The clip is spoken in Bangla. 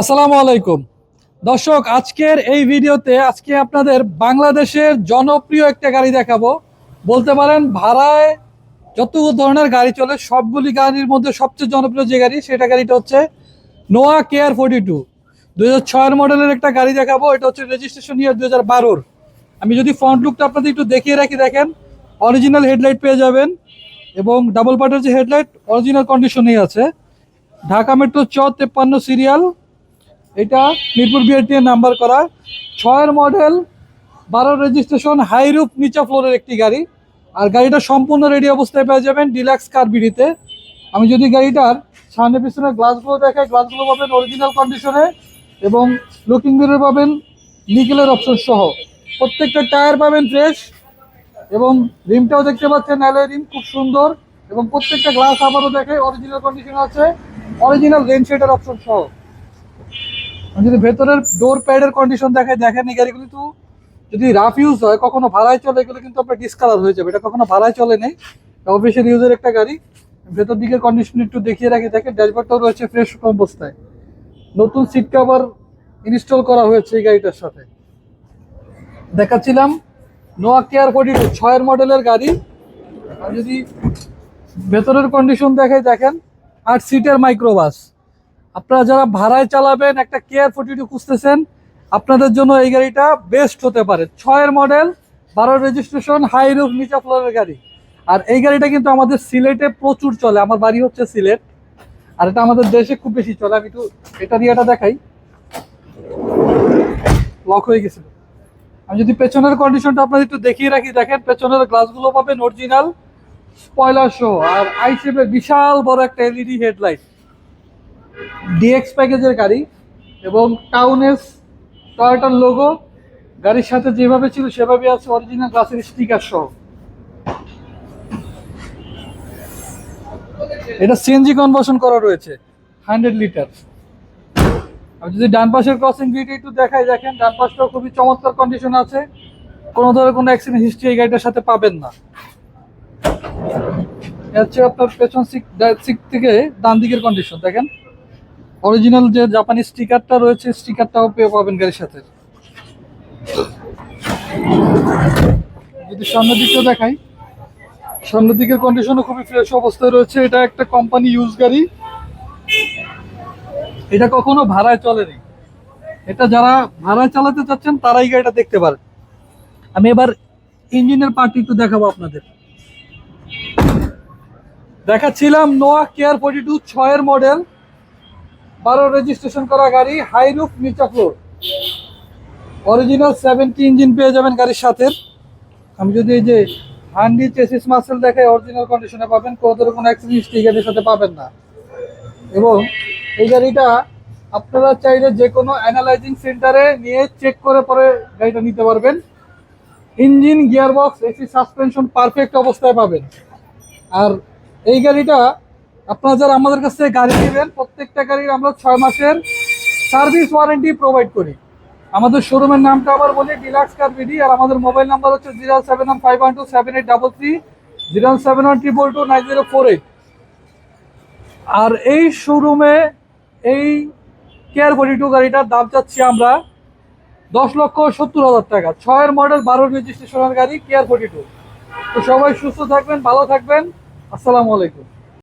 আসসালামু আলাইকুম। দর্শক, আজকের এই ভিডিওতে আজকে আপনাদের বাংলাদেশের জনপ্রিয় একটা গাড়ি দেখাবো। বলতে পারেন, ভাড়ায় যত ধরনের গাড়ি চলে, সবগুলি গাড়ির মধ্যে সবচেয়ে জনপ্রিয় যে গাড়ি, সেটা গাড়িটা হচ্ছে নোয়া কেয়ার ফোর্টি টু দুই হাজার মডেলের একটা গাড়ি দেখাবো, এটা হচ্ছে রেজিস্ট্রেশন ইয়ার দু হাজার বারোর। আমি যদি ফ্রন্ট লুকটা আপনাদের একটু দেখিয়ে রাখি, দেখেন অরিজিনাল হেডলাইট পেয়ে যাবেন এবং ডাবল পার্টের যে হেডলাইট অরিজিনাল কন্ডিশনেই আছে। ঢাকা মেট্রো চ তেপ্পান্ন সিরিয়াল। এটা মিরপুর বিআরটি এর নাম্বার করা। ছয়ের মডেল, বারো রেজিস্ট্রেশন, হাই রুফ, নিচা ফ্লোরের একটি গাড়ি। আর গাড়িটা সম্পূর্ণ রেডি অবস্থায় পেয়ে যাবেন ডিলাক্স কার বিডিতে। আমি যদি গাড়িটার সামনে পিছনে গ্লাসগুলো দেখাই গ্লাসগুলো পাবেন অরিজিনাল কন্ডিশনে এবং লুকিং মিরর পাবেন নিকেলের অপশন সহ। প্রত্যেকটা টায়ার পাবেন ফ্রেশ এবং রিমটাও দেখতে পাচ্ছেন অ্যালয় রিম খুব সুন্দর এবং প্রত্যেকটা গ্লাস আবারও দেখে অরিজিনাল কন্ডিশন আছে। অরিজিনাল রেন শেডের অপশন সহ। যদি ভেতরের ডোর প্যাডের কন্ডিশন দেখে, দেখেন এই গাড়িগুলি তো যদি রাফ ইউজ হয়, কখনো ভাড়ায় চলে, এগুলো কিন্তু আপনার ডিসকালার হয়ে যাবে। এটা কখনো ভাড়ায় চলে নেই। অফিসিয়াল ইউজের একটা গাড়ি। ভেতর দিকের কন্ডিশন একটু দেখিয়ে রাখি, দেখেন ড্যাশবোর্ডটাও রয়েছে ফ্রেশ অবস্থায়। নতুন সিট কভার ইনস্টল করা হয়েছে এই গাড়িটার সাথে। দেখাচ্ছিলাম নোয়া কেয়ার ফোর্টি টু ছয়ের মডেলের গাড়ি। আর যদি ভেতরের কন্ডিশন দেখে, দেখেন আট সিটের মাইক্রোবাস আপনারা যারা ভাড়ায় চালাবেন, একটা কেয়ার ফোর্টি টু খুঁজতেছেন, আপনাদের জন্য এই গাড়িটা বেস্ট হতে পারে। ছয়ের মডেল বারো রেজিস্ট্রেশন হাই রুফ নিচা ফ্লোরের গাড়ি। আর এই গাড়িটা কিন্তু আমাদের সিলেটে প্রচুর চলে। আমার বাড়ি হচ্ছে সিলেট। আর এটা আমাদের দেশে খুব বেশি চলে। আমি একটু এটা দিয়ে এটা দেখাই। লক হয়ে গেছিল আমি যদি পেছনের কন্ডিশনটা আপনাদের একটু দেখিয়ে রাখি, দেখেন পেছনের গ্লাসগুলো পাবেন অরিজিনাল স্পয়লার শো আর আইসেপের বিশাল বড় একটা এলইডি হেডলাইট ডিএক্স প্যাকেজের গাড়ি এবং টাউনেস টয়োটার লোগো গাড়ির সাথে যেভাবে ছিল সেভাবে আছে অরিজিনাল গ্লাসের স্টিকার সহ। এটা সিএনজি কনভার্সন করা রয়েছে হান্ড্রেড লিটার আমি যদি ডান পাশের ক্রসিং ভিডিও একটু দেখাই, দেখেন ডান পাশটাও খুবই চমৎকার কন্ডিশন আছে। কোনো ধরনের কোনো অ্যাক্সিডেন্ট হিস্ট্রি এই গাড়িটার সাথে পাবেন না। হচ্ছে আপনার পেছন সিট থেকে ডান দিকের কন্ডিশন দেখেন। অরিজিনাল যে জাপানি স্টিকারটা রয়েছে স্টিকারটাও পেয়ে পাবেন গাড়ির সাথে। যদি সামনের দিকটা দেখাই, সামনের দিকের কন্ডিশনও খুবই ফ্রেশ অবস্থায় রয়েছে। এটা একটা কোম্পানি ইউজ গাড়ি। এটা কখনো ভাড়ায় চলেনি। এটা যারা ভাড়ায় চালাতে চাচ্ছেন, তারাই গাড়িটা দেখতে পারেন আমি এবার ইঞ্জিনের পার্টি একটু দেখাবো আপনাদের। দেখাচ্ছিলাম নোয়া কেয়ার ফোর্টি টু ছয়ের মডেল বারো রেজিস্ট্রেশন করা গাড়ি হাই রুফ নিচা ফ্লোর অরিজিনাল সেভেন্টি ইঞ্জিন পেয়ে যাবেন গাড়ির সাথে। আমি যদি এই যে হান্ডি চেসিস মাসেল দেখাই অরিজিনাল কন্ডিশনে পাবেন ধরনের কোনো অ্যাক্সিডেন্ট গাড়ির সাথে পাবেন না। এবং এই গাড়িটা আপনারা চাইলে যে কোনো অ্যানালাইজিং সেন্টারে নিয়ে চেক করে পরে গাড়িটা নিতে পারবেন। Engine gearbox AC suspension perfect অবস্থায় পাবেন। আর এই গাড়িটা আপনারা যারা আমাদের কাছ থেকে গাড়ি নেবেন, প্রত্যেকটা গাড়ির আমরা ছয় মাসের সার্ভিস ওয়ারেন্টি প্রোভাইড করি। আমাদের শোরুমের নামটা আবার বলি, ডিলাক্স কার বিডি, আর আমাদের মোবাইল নাম্বার হচ্ছে zero seven one five one two seven eight double three, zero seven one triple two nine zero four eight. আর এই শোরুমে এই কেয়ার ফোর্টি টু গাড়িটার দাম চাচ্ছি আমরা দশ লক্ষ সত্তর হাজার টাকা। ছয়ের মডেল বারো রেজিস্ট্রেশনের গাড়ি কেয়ার ফোর্টি টু তো সবাই সুস্থ থাকবেন, ভালো থাকবেন। আসসালামু আলাইকুম।